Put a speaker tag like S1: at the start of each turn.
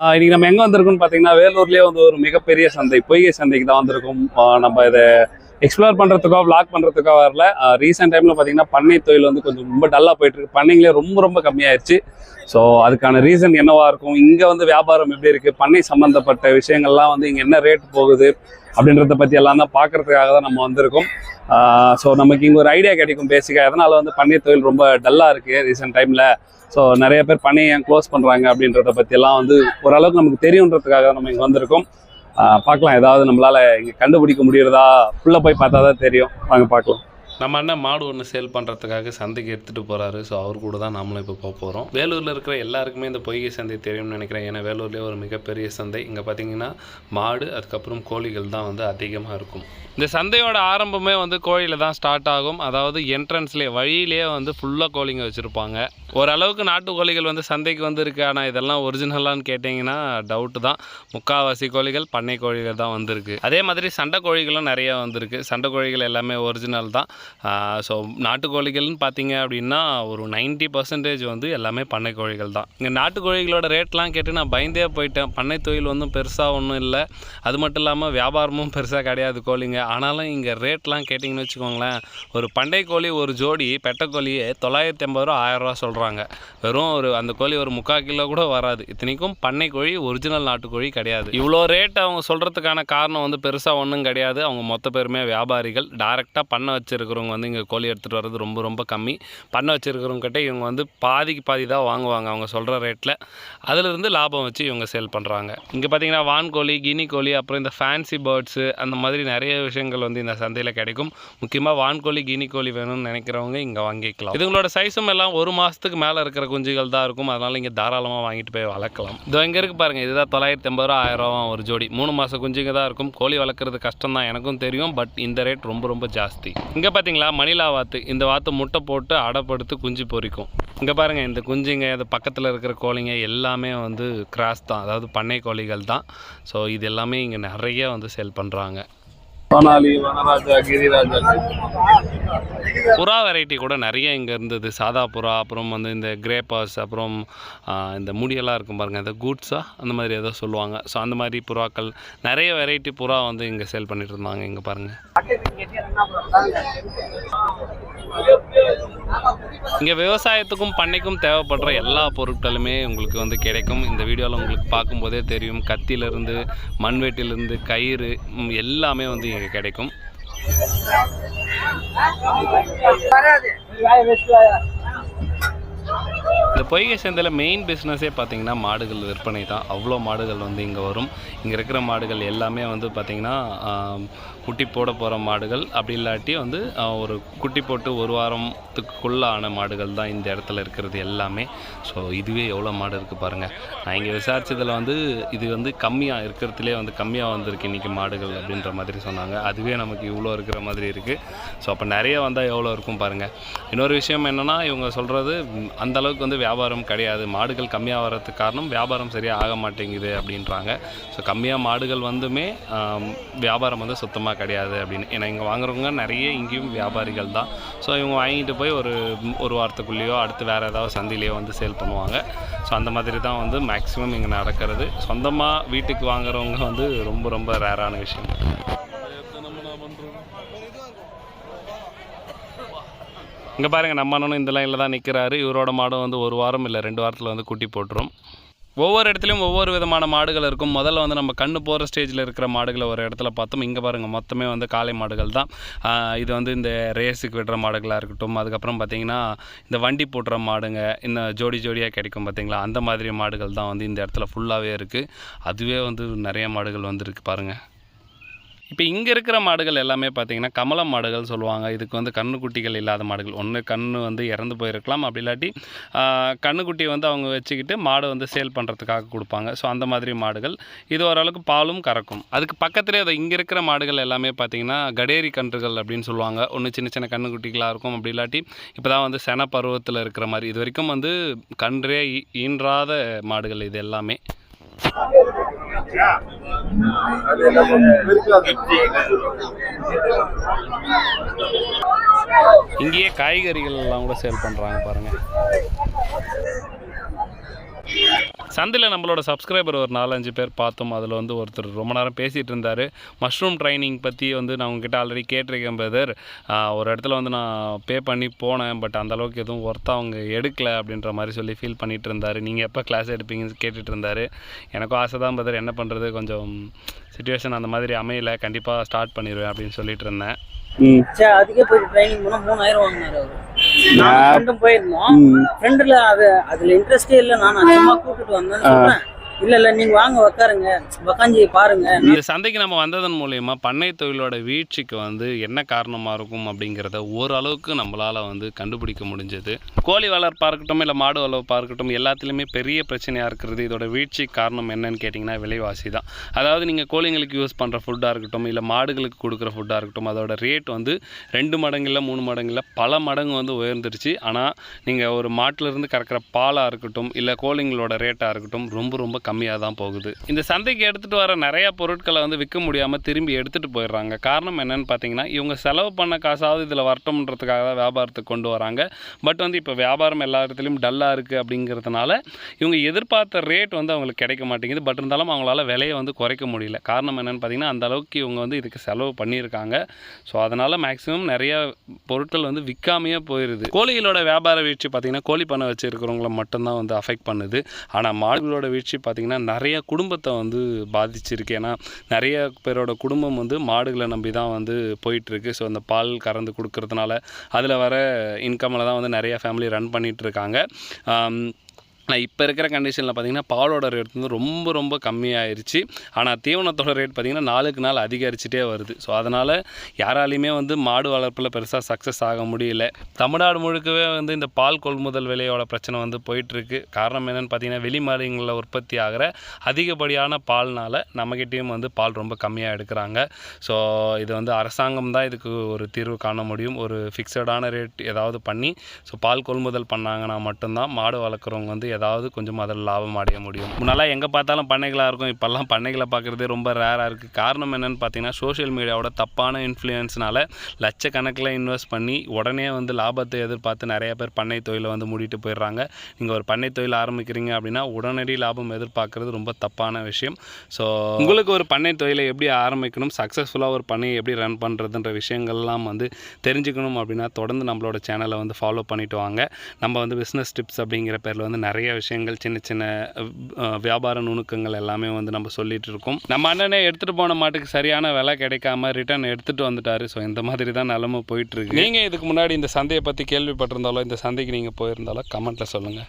S1: இன்னைக்கு நம்ம எங்க வந்திருக்கோம்னு பாத்தீங்கன்னா வேலூர்லயே வந்து ஒரு மிகப்பெரிய சந்தை பொய்கை சந்தைக்கு தான் வந்திருக்கோம். நம்ம இதை எக்ஸ்ப்ளோர் பண்ணுறதுக்கோ விளாக் பண்ணுறதுக்கோ வரல. ரீசெண்ட் டைமில் பார்த்தீங்கன்னா பண்ணை தொழில் வந்து கொஞ்சம் ரொம்ப டல்லாக போயிட்டுருக்கு பண்ணைங்களே ரொம்ப ரொம்ப கம்மியாயிருச்சு. ஸோ அதுக்கான ரீசன் என்னவாக இருக்கும்? இங்கே வந்து வியாபாரம் எப்படி இருக்குது பண்ணை சம்மந்தப்பட்ட விஷயங்கள்லாம் வந்து இங்கே என்ன ரேட் போகுது? அப்படின்றத பற்றி எல்லாம் தான் பார்க்குறதுக்காக தான் நம்ம வந்திருக்கோம். ஸோ நமக்கு இங்கே ஒரு ஐடியா கிடைக்கும் பேசிக்காக அதனால் வந்து பண்ணை தொழில் ரொம்ப டல்லாக இருக்குது ரீசெண்ட் டைமில் ஸோ நிறைய பேர் பண்ணையை க்ளோஸ் பண்ணுறாங்க அப்படின்றத பற்றியெல்லாம் வந்து ஓரளவுக்கு நமக்கு தெரியுன்றதுக்காக நம்ம இங்கே வந்திருக்கோம். பார்க்கலாம். ஏதாவது நம்மளால இங்கே கண்டுபிடிக்க முடியறதா? உள்ளே போய் பார்த்தா தான் தெரியும். வாங்க பார்க்கலாம்.
S2: நம்ம அண்ணன் மாடு ஒன்று சேல் பண்ணுறதுக்காக சந்தைக்கு எடுத்துகிட்டு போகிறாரு ஸோ அவர் கூட தான் நம்மளும் இப்போ போக போகிறோம் வேலூரில் இருக்கிற எல்லாருக்குமே இந்த பொய்கை சந்தை தெரியும்னு நினைக்கிறேன். ஏன்னா வேலூர்லேயே ஒரு மிகப்பெரிய சந்தை. இங்கே பார்த்தீங்கன்னா மாடு அதுக்கப்புறம் கோழிகள் தான் வந்து அதிகமாக இருக்கும். இந்த சந்தையோட ஆரம்பமே வந்து கோழியில் தான் ஸ்டார்ட் ஆகும். அதாவது என்ட்ரன்ஸ்லேயே வழியிலேயே வந்து ஃபுல்லாக கோழிங்க வச்சுருப்பாங்க. ஓரளவுக்கு நாட்டு கோழிகள் வந்து சந்தைக்கு வந்திருக்கு. ஆனால் இதெல்லாம் ஒரிஜினலான்னு கேட்டிங்கன்னா டவுட்டு தான். முக்காவாசி கோழிகள் பண்ணை கோழிகள் தான் வந்திருக்கு. அதே மாதிரி சண்டை கோழிகளும் நிறையா வந்திருக்கு. சண்டை கோழிகள் எல்லாமே ஒரிஜினல் தான். ஸோ நாட்டுக்கோழிகள்னு பார்த்தீங்க அப்படின்னா ஒரு 90% பர்சன்டேஜ் வந்து எல்லாமே பண்ணை கோழிகள் தான். இங்கே நாட்டுக்கோழிகளோட ரேட்லாம் கேட்டு நான் பயந்தே போயிட்டேன். பண்ணை தொழில் ஒன்றும் பெருசாக ஒன்றும் இல்லை. அது மட்டும் இல்லாமல் வியாபாரமும் பெருசாக கிடையாது கோழிங்க. ஆனாலும் இங்கே ரேட்லாம் கேட்டிங்கன்னு வச்சுக்கோங்களேன் ஒரு பண்டை கோழி ஒரு ஜோடி பெட்டக்கோழியே தொள்ளாயிரத்தி ஐம்பது ரூபா ஆயிரம் ரூபா சொல்கிறாங்க வெறும் ஒரு அந்த கோழி ஒரு முக்கால் கிலோ கூட வராது. இத்தனைக்கும் பண்ணை கோழி ஒரிஜினல் நாட்டுக்கோழி கிடையாது. இவ்வளோ ரேட் அவங்க சொல்கிறதுக்கான காரணம் வந்து பெருசாக ஒன்றும் கிடையாது. அவங்க மொத்த பேருமே வியாபாரிகள். டைரெக்டாக பண்ணை வச்சுருக்கிறவங்க வந்து இங்கே கோழி எடுத்துகிட்டு வர்றது ரொம்ப ரொம்ப கம்மி. பண்ணை வச்சுருக்கிறவங்ககிட்ட இவங்க வந்து பாதிக்கு பாதி தான் வாங்குவாங்க அவங்க சொல்கிற ரேட்டில் அதிலிருந்து லாபம் வச்சு இவங்க சேல் பண்ணுறாங்க இங்கே பார்த்தீங்கன்னா வான்கோழி கினி கோழி அப்புறம் இந்த ஃபேன்சி பேர்ட்ஸு அந்த மாதிரி நிறைய விஷயங்கள் வந்து இந்த சந்தையில் கிடைக்கும். முக்கியமாக வான்கோழி கினி கோழி வேணும்னு நினைக்கிறவங்க இங்கே வாங்கிக்கலாம். இதுங்களோட சைஸும் எல்லாம் ஒரு மாதத்துக்கு மேலே இருக்கிற குஞ்சுகள் தான் இருக்கும். அதனால் இங்கே தாராளமாக வாங்கிட்டு போய் வளர்க்கலாம். இதோ இங்கே இருக்கு பாருங்கள் இதுதான் தொள்ளாயிரத்தி ஐம்பது ரூபா ஆயிரம் ரூபா ஒரு ஜோடி. மூணு மாதம் குஞ்சுங்க தான் இருக்கும். கோழி வளர்க்குறது கஷ்டம் தான் எனக்கும் தெரியும். பட் இந்த ரேட் ரொம்ப ரொம்ப ஜாஸ்தி. இங்கே பார்த்தீங்களா மணிலா வாத்து. இந்த வாத்து முட்டை போட்டு அடைப்படுத்து குஞ்சு பொரிக்கும். இங்கே பாருங்கள் இந்த குஞ்சுங்க அது பக்கத்தில் இருக்கிற கோழிங்க எல்லாமே வந்து கிராஸ் தான். அதாவது பண்ணை கோழிகள் தான். ஸோ இது எல்லாமே இங்கே நிறைய வந்து சேல் பண்ணுறாங்க
S1: சோனாலி வனராஜா கிரிராஜா.
S2: புறா வெரைட்டி கூட நிறைய இங்கே இருந்தது. சாதா புறா அப்புறம் வந்து இந்த கிரேப்பாஸ் அப்புறம் இந்த முடியெல்லாம் இருக்கும் பாருங்கள் இந்த கூட்ஸா அந்த மாதிரி ஏதோ சொல்லுவாங்க. ஸோ அந்த மாதிரி புறாக்கள் நிறைய வெரைட்டி புறா வந்து இங்கே சேல் பண்ணிட்டு இருந்தாங்க இங்கே பாருங்கள் இங்கே விவசாயத்துக்கும் பண்ணைக்கும் தேவைப்படுற எல்லா பொருட்களுமே உங்களுக்கு வந்து கிடைக்கும். இந்த வீடியோவில் உங்களுக்கு பார்க்கும்போதே தெரியும். கத்தியிலிருந்து மண்வெட்டிலேருந்து கயிறு எல்லாமே வந்து இங்கே கிடைக்கும். இந்த பொய்கை சந்தையில் மெயின் பிஸ்னஸே பார்த்தீங்கன்னா மாடுகள் விற்பனை தான். அவ்வளோ மாடுகள் வந்து இங்கே வரும். இங்கே இருக்கிற மாடுகள் எல்லாமே வந்து பார்த்திங்கன்னா குட்டி போட போகிற மாடுகள். அப்படி இல்லாட்டி வந்து ஒரு குட்டி போட்டு ஒரு வாரத்துக்குள்ளே ஆன மாடுகள் தான் இந்த இடத்துல இருக்கிறது எல்லாமே. ஸோ இதுவே எவ்வளோ மாடு இருக்குது பாருங்கள் நான் இங்கே விசாரித்ததில் வந்து இது வந்து கம்மியாக இருக்கிறதுலே வந்து கம்மியாக வந்திருக்கு இன்றைக்கி மாடுகள் அப்படின்ற மாதிரி சொன்னாங்க. அதுவே நமக்கு இவ்வளோ இருக்கிற மாதிரி இருக்குது ஸோ அப்போ நிறைய வந்தால் எவ்வளோ இருக்கும் பாருங்கள் இன்னொரு விஷயம் என்னென்னா இவங்க சொல்கிறது அந்த அளவுக்கு வந்து வியாபாரம் கிடையாது. மாடுகள் கம்மியாக வர்றதுக்கு காரணம் வியாபாரம் சரியாக ஆக மாட்டேங்குது அப்படின்றாங்க. ஸோ கம்மியாக மாடுகள் வந்துமே வியாபாரம் வந்து சுத்தமாக கிடையாது அப்படின்னு. ஏன்னா இங்கே வாங்குறவங்க நிறைய இங்கேயும் வியாபாரிகள் தான். ஸோ இவங்க வாங்கிட்டு போய் ஒரு ஒரு வாரத்துக்குள்ளேயோ அடுத்து வேறு ஏதாவது சந்தையிலையோ வந்து சேல் பண்ணுவாங்க. ஸோ அந்த மாதிரி தான் வந்து மேக்ஸிமம் இங்கே நடக்கிறது. சொந்தமாக வீட்டுக்கு வாங்குறவங்க வந்து ரொம்ப ரொம்ப ரேரான விஷயம். இங்கே பாருங்கள் நம்ம அண்ணனும் இந்த லைனில் தான் நிற்கிறாரு இவரோட மாடும் வந்து ஒரு வாரம் இல்லை ரெண்டு வாரத்தில் வந்து குட்டி போட்டுரும். ஒவ்வொரு இடத்துலையும் ஒவ்வொரு விதமான மாடுகள் இருக்கும். முதல்ல வந்து நம்ம கண்ணு போகிற ஸ்டேஜில் இருக்கிற மாடுகளை ஒரு இடத்துல பார்த்தோம். இங்கே பாருங்கள் மொத்தமே வந்து காளை மாடுகள் தான். இது வந்து இந்த ரேஸுக்கு விடுற மாடுகளாக இருக்கட்டும் அதுக்கப்புறம் பார்த்திங்கன்னா இந்த வண்டி போட்டுற மாடுங்க இந்த ஜோடி ஜோடியாக கிடைக்கும் பார்த்திங்களா அந்த மாதிரி மாடுகள் தான் வந்து இந்த இடத்துல ஃபுல்லாகவே இருக்குது அதுவே வந்து நிறைய மாடுகள் வந்துருக்கு பாருங்கள் இப்போ இங்கே இருக்கிற மாடுகள் எல்லாமே பார்த்தீங்கன்னா கமலம் மாடுகள் சொல்லுவாங்க. இதுக்கு வந்து கண்ணுக்குட்டிகள் இல்லாத மாடுகள். ஒன்று கண்ணு வந்து இறந்து போயிருக்கலாம். அப்படி இல்லாட்டி கண்ணுக்குட்டி வந்து அவங்க வச்சுக்கிட்டு மாடு வந்து சேல் பண்ணுறதுக்காக கொடுப்பாங்க. ஸோ அந்த மாதிரி மாடுகள். இது ஓரளவுக்கு பாலும் கறக்கும். அதுக்கு பக்கத்துலேயே அதை இங்கே இருக்கிற மாடுகள் எல்லாமே பார்த்தீங்கன்னா கடேரி கன்றுகள் அப்படின்னு சொல்லுவாங்க. ஒன்று சின்ன சின்ன கண்ணுக்குட்டிகளாக இருக்கும். அப்படி இல்லாட்டி இப்போ தான் வந்து சென பருவத்தில் இருக்கிற மாதிரி. இது வரைக்கும் வந்து கன்றே ஈன்றாத மாடுகள் இது எல்லாமே. இங்கேயே காய்கறிகள் எல்லாம் கூட சேல் பண்ணுறாங்க பாருங்கள் சந்தையில் நம்மளோட சப்ஸ்கிரைபர் ஒரு நாலஞ்சு பேர் பார்த்தோம். அதில் வந்து ஒருத்தர் ரொம்ப நேரம் பேசிகிட்டு இருந்தார். மஷ்ரூம் ட்ரைனிங் பற்றி வந்து நான் உங்ககிட்ட ஆல்ரெடி கேட்டிருக்கேன் பிரதர் ஒரு இடத்துல வந்து நான் பே பண்ணி போனேன் பட் அந்த அளவுக்கு எதுவும் ஒர்த்தாக அவங்க எடுக்கல அப்படின்ற மாதிரி சொல்லி ஃபீல் பண்ணிட்டு இருந்தார். நீங்கள் எப்போ கிளாஸ் எடுப்பீங்கன்னு கேட்டுட்டு இருந்தார். எனக்கும் ஆசை தான் பிரதர் என்ன பண்ணுறது கொஞ்சம் சுச்சுவேஷன் அந்த மாதிரி அமையல. கண்டிப்பாக ஸ்டார்ட் பண்ணிடுவேன் அப்படின்னு சொல்லிட்டு இருந்தேன்.
S1: ம்.
S3: சரி அதுக்கே போயிட்டு ட்ரைனிங் மூணாயிரம் வாங்கினாரு
S1: நான்
S3: ஃப்ரெண்டும் போயிருந்தோம். ஃப்ரெண்டுல அது அதுல இன்ட்ரெஸ்டே இல்ல. நான் சும்மா கூப்பிட்டு வந்தேன்னு சொல்றேன். இல்ல இல்ல நீங்க வாங்க உக்காருங்க. உக்காஞ்சி பாருங்க.
S2: இந்த சந்தைக்கு நம்ம வந்ததன் மூலயமா பண்ணை தொழிலோட வீழ்ச்சிக்கு வந்து என்ன காரணமாக இருக்கும் அப்படிங்கிறத ஓரளவுக்கு நம்மளால் வந்து கண்டுபிடிக்க முடிஞ்சது. கோழி வளர்ப்பாக இருக்கட்டும் இல்லை மாடு வளர்ப்பாக இருக்கட்டும் எல்லாத்துலேயுமே பெரிய பிரச்சனையாக இருக்கிறது. இதோட வீழ்ச்சி காரணம் என்னன்னு கேட்டிங்கன்னா விலைவாசி தான் அதாவது நீங்கள் கோழிங்களுக்கு யூஸ் பண்ணுற ஃபுட்டாக இருக்கட்டும் இல்லை மாடுகளுக்கு கொடுக்குற ஃபுட்டாக இருக்கட்டும் அதோட ரேட் வந்து ரெண்டு மடங்குல மூணு மடங்குல பல மடங்கு வந்து உயர்ந்துருச்சு. ஆனால் நீங்கள் ஒரு மாட்டிலிருந்து கறக்கிற பாலாக இருக்கட்டும் இல்லை கோழிங்களோட ரேட்டாக இருக்கட்டும் ரொம்ப ரொம்ப கம்மியாக தான் போகுது. இந்த சந்தைக்கு எடுத்துகிட்டு வர நிறையா பொருட்களை வந்து விற்க முடியாமல் திரும்பி எடுத்துகிட்டு போயிடுறாங்க. காரணம் என்னென்னு பார்த்தீங்கன்னா இவங்க செலவு பண்ண காசாவது இதில் வரட்டோம்ன்றதுக்காக தான் வியாபாரத்துக்கு கொண்டு வராங்க. பட் வந்து இப்போ வியாபாரம் எல்லா இடத்துலையும் டல்லாக இருக்குது அப்படிங்கிறதுனால இவங்க எதிர்பார்த்த ரேட் வந்து அவங்களுக்கு கிடைக்க மாட்டேங்குது. பட் இருந்தாலும் அவங்களால விலையை வந்து குறைக்க முடியல. காரணம் என்னென்னு பார்த்தீங்கன்னா அந்த அளவுக்கு இவங்க வந்து இதுக்கு செலவு பண்ணியிருக்காங்க. ஸோ அதனால் மேக்ஸிமம் நிறைய பொருட்கள் வந்து விற்காமையே போயிடுது கோழிகளோட வியாபார வீழ்ச்சி பார்த்தீங்கன்னா கோழி பண்ணை வச்சுருக்கிறவங்கள மட்டும்தான் வந்து அஃபெக்ட் பண்ணுது. ஆனால் மாடுகளோட வீழ்ச்சி பார்த்தீங்கன்னா நிறைய குடும்பத்தை வந்து பாதிச்சிருக்கு. ஏன்னா நிறைய பேரோட குடும்பம் வந்து மாடுகளை நம்பி தான் வந்து போயிட்டுருக்கு. ஸோ அந்த பால் கறந்து கொடுக்கறதுனால அதில் வர இன்கம்மில் தான் வந்து நிறைய ஃபேமிலி ரன் பண்ணிகிட்ருக்காங்க இருக்காங்க ஆனால் இப்போ இருக்கிற கண்டிஷனில் பார்த்தீங்கன்னா பாலோட ரேட் வந்து ரொம்ப ரொம்ப கம்மியாயிருச்சு. ஆனால் தீவனத்தோட ரேட் பார்த்திங்கன்னா நாளுக்கு நாள் அதிகரிச்சுட்டே வருது. ஸோ அதனால் யாராலையுமே வந்து மாடு வளர்ப்பில் பெருசாக சக்ஸஸ் ஆக முடியல. தமிழ்நாடு முழுக்கவே வந்து இந்த பால் கொள்முதல் விலையோட பிரச்சனை வந்து போயிட்டுருக்கு. காரணம் என்னென்னு பார்த்தீங்கன்னா வெளி மாநிலங்களில் உற்பத்தி ஆகிற அதிகப்படியான பால்னால் நம்மக்கிட்டேயும் வந்து பால் ரொம்ப கம்மியாக எடுக்கிறாங்க. ஸோ இது வந்து அரசாங்கம் தான் இதுக்கு ஒரு தீர்வு காண முடியும். ஒரு ஃபிக்ஸடான ரேட் ஏதாவது பண்ணி ஸோ பால் கொள்முதல் பண்ணாங்கன்னா மட்டும்தான் மாடு வளர்க்குறவங்க வந்து ஏதாவது கொஞ்சம் அதில் லாபம் அடைய முடியும். முன்னெல்லாம் எங்கே பார்த்தாலும் பண்ணைகளாக இருக்கும் இப்போல்லாம் பண்ணைகளை பார்க்குறதே ரொம்ப ரேராக இருக்குது காரணம் என்னென்னு பார்த்தீங்கன்னா சோஷியல் மீடியாவோட தப்பான இன்ஃப்ளூயன்ஸ்னால லட்சக்கணக்கில் இன்வெஸ்ட் பண்ணி உடனே வந்து லாபத்தை எதிர்பார்த்து நிறைய பேர் பண்ணை தொழிலை வந்து மூடிட்டு போயிடுறாங்க. நீங்கள் ஒரு பண்ணை தொழில் ஆரம்பிக்கிறீங்க அப்படின்னா உடனடி லாபம் எதிர்பார்க்குறது ரொம்ப தப்பான விஷயம். ஸோ உங்களுக்கு ஒரு பண்ணை தொழிலை எப்படி ஆரம்பிக்கணும் சக்ஸஸ்ஃபுல்லாக ஒரு பண்ணையை எப்படி ரன் பண்ணுறதுன்ற விஷயங்கள்லாம் வந்து தெரிஞ்சுக்கணும் அப்படின்னா தொடர்ந்து நம்மளோட சேனலை வந்து ஃபாலோ பண்ணிட்டு வாங்க. நம்ம வந்து பிஸ்னஸ் டிப்ஸ் அப்படிங்கிற பேரில் வந்து நிறைய நிறைய விஷயங்கள் சின்ன சின்ன வியாபார நுணுக்கங்கள் எல்லாமே வந்து நம்ம சொல்லிட்டு இருக்கோம் நம்ம அண்ணனே எடுத்துகிட்டு போன மாட்டுக்கு சரியான விலை கிடைக்காம ரிட்டர்ன் எடுத்துகிட்டு வந்துட்டாரு. ஸோ இந்த மாதிரி தான் நிலமை போயிட்டு இருக்கு நீங்கள் இதுக்கு முன்னாடி இந்த சந்தையை பற்றி கேள்விப்பட்டிருந்தாலோ இந்த சந்தைக்கு நீங்கள் போயிருந்தாலோ கமெண்ட்டில் சொல்லுங்கள்